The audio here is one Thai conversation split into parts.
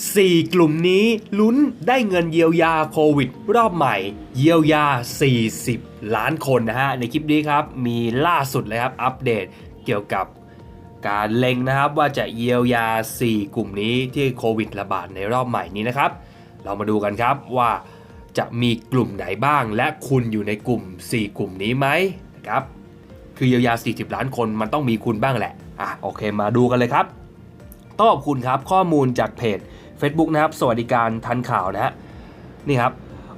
4 กลุ่มนี้ลุ้นได้เงินเยียวยาโควิด รอบใหม่ เยียวยา 40 ล้านคนนะฮะ ในคลิปนี้ครับมีล่าสุดเลยครับ อัปเดตเกี่ยวกับการเล็งนะครับว่าจะเยียวยา 4 กลุ่มนี้ที่โควิดระบาดในรอบใหม่นี้นะครับ เรามาดูกันครับว่าจะมีกลุ่มไหนบ้าง และคุณอยู่ในกลุ่ม 4 กลุ่มนี้ไหมนะครับคือเยียวยา 40 ล้านคนมันต้องมีคุณบ้างแหละอะโอเคมาดูกันเลยครับต้องขอบคุณครับข้อมูลจากเพจ Facebook นะครับสวัสดิการทันข่าวนะฮะนี่ครับ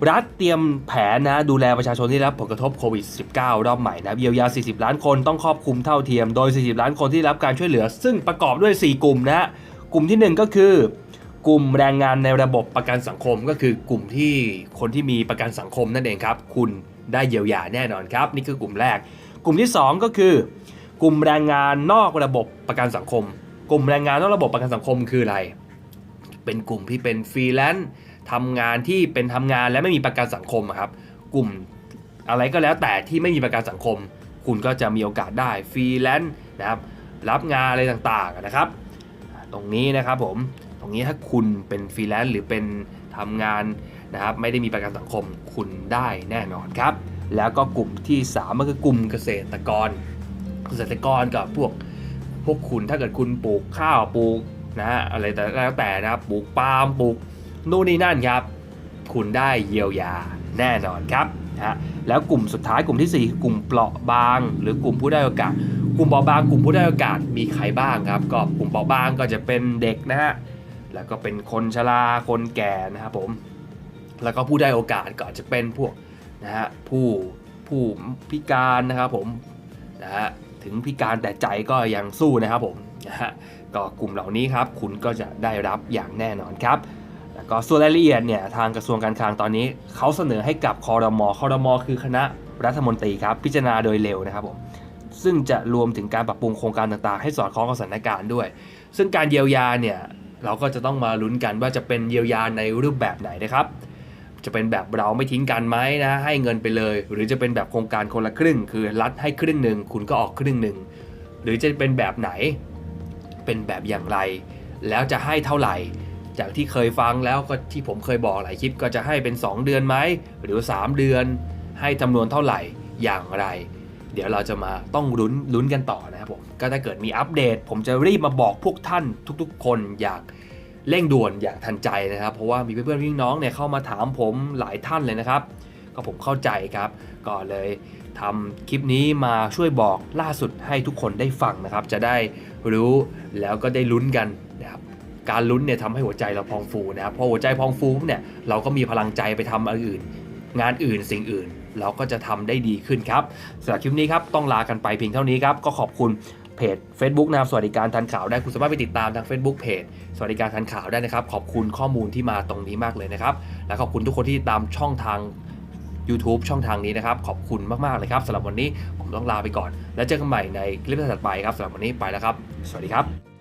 รัฐเตรียมแผนนะดูแลประชาชนที่รับผลกระทบโควิด -19 รอบใหม่นะเยียวยา 40 ล้านคนต้องครอบคลุมเท่าเทียม โดย 40 ล้านคนที่รับการช่วยเหลือ ซึ่งประกอบด้วย 4 กลุ่มนะฮะกลุ่มทีหนึ่1 ก็คือกลุ่มแรงงานในระบบประกันสังคมก็คือกลุ่มที่คนที่มีประกันสังคมนั่นเองครับ คุณได้เยียวยาแน่นอนครับ นี่คือกลุ่มแรก กลุ่มที่ 2 ก็คือ กลุ่มแรงงานนอกระบบประกันสังคม กลุ่มแรงงานนอกระบบประกันสังคมคืออะไร เป็นกลุ่มที่เป็นฟรีแลนซ์ทำงานที่เป็นทำงานและไม่มีประกันสังคมครับ กลุ่มอะไรก็แล้วแต่ที่ไม่มีประกันสังคม คุณก็จะมีโอกาสได้ฟรีแลนซ์นะครับรับงานอะไรต่างๆนะครับ ตรงนี้นะครับผมตรงนี้ถ้าคุณเป็นฟรีแลนซ์หรือเป็นทำงานนะครับไม่ได้มีประกันสังคมคุณได้แน่นอนครับ แล้วก็กลุ่มที่3ก็คือกลุ่มเกษตรกร เกษตรกรกับพวกพวกคุณถ้าเกิดคุณปลูกข้าวปลูก นะฮะอะไรแต่แล้วแต่นะครับปลูกปาล์มปลูกนู่นนี่นั่นครับ คุณได้เยียวยาแน่นอนครับนะฮะแล้วกลุ่มสุดท้ายกลุ่มที่ 4 กลุ่มเปราะบาง หรือกลุ่มผู้ได้โอกาส กลุ่มเปราะบาง กลุ่มผู้ได้โอกาสมีใครบ้างครับ ก็กลุ่มเปราะบางก็จะเป็นเด็กนะฮะแล้วก็เป็นคนชราคนแก่นะครับผมแล้วก็ผู้ได้โอกาสก็จะเป็นพวกนะฮะผู้ผู้พิการนะครับผมนะฮะถึงพิการแต่ใจก็ยังสู้นะครับผม นะฮะก็กลุ่มเหล่านี้ครับคุณก็จะได้รับอย่างแน่นอนครับแล้วก็ส่วนรายละเอียดเนี่ยทางกระทรวงการคลังตอนนี้เขาเสนอให้กับคอรมอคอรมอคือคณะรัฐมนตรีครับพิจารณาโดยเร็วนะครับผมซึ่งจะรวมถึงการปรับปรุงโครงการต่างๆ ให้สอดคล้องกับสถานการณ์ด้วย ซึ่งการเยียวยาเนี่ยเราก็จะต้องมาลุ้นกันว่าจะเป็นเยียวยาในรูปแบบไหนนะครับ จะเป็นแบบเราไม่ทิ้งกันไหมนะให้เงินไปเลย หรือจะเป็นแบบโครงการคนละครึ่ง คือรัฐให้ครึ่งหนึ่งคุณก็ออกครึ่งหนึ่งหรือจะเป็นแบบไหน เป็นแบบอย่างไร แล้วจะให้เท่าไหร่ จากที่เคยฟังแล้วก็ที่ผมเคยบอกหลายคลิปก็จะให้เป็น 2 เดือนไหมหรือ 3 เดือน ให้จำนวนเท่าไหร่อย่างไร เดี๋ยวเราจะมาต้องลุ้นลุ้นกันต่อนะครับผมก็ถ้าเกิดมีอัปเดต ผมจะรีบมาบอกพวกท่านทุกๆ คนอยางเร่งด่วนอย่างทันใจนะครับ เพราะว่ามีเพื่อนๆพี่น้องเนี่ยเข้ามาถามผมหลายท่านเลยนะครับ ก็ผมเข้าใจครับ ก็เลยทำคลิปนี้มาช่วยบอกล่าสุดให้ทุกคนได้ฟังนะครับ จะได้รู้แล้วก็ได้ลุ้นกันนะครับการลุ้นเนี่ยทำให้หัวใจเราพองฟูนะครับพอหัวใจพองฟูเนี่ยเราก็มีพลังใจไปทำอะไรอื่น งานอื่นสิ่งอื่น เราก็จะทำได้ดีขึ้นครับสำหรับคลิปนี้ครับต้องลากันไปเพียงเท่านี้ครับก็ขอบคุณเพจ Facebook นะครับสวัสดิการทันข่าวได้คุณสามารถไปติดตามทาง Facebook เพจสวัสดิการทันข่าวได้นะครับ ขอบคุณข้อมูลที่มาตรงนี้มากเลยนะครับ และขอบคุณทุกคนที่ตามช่องทาง YouTube ช่องทางนี้นะครับ ขอบคุณมากๆเลยครับสำหรับวันนี้ผมต้องลาไปก่อน แล้วเจอกันใหม่ในคลิปถัดไปครับสำหรับวันนี้ไปแล้วครับ สวัสดีครับ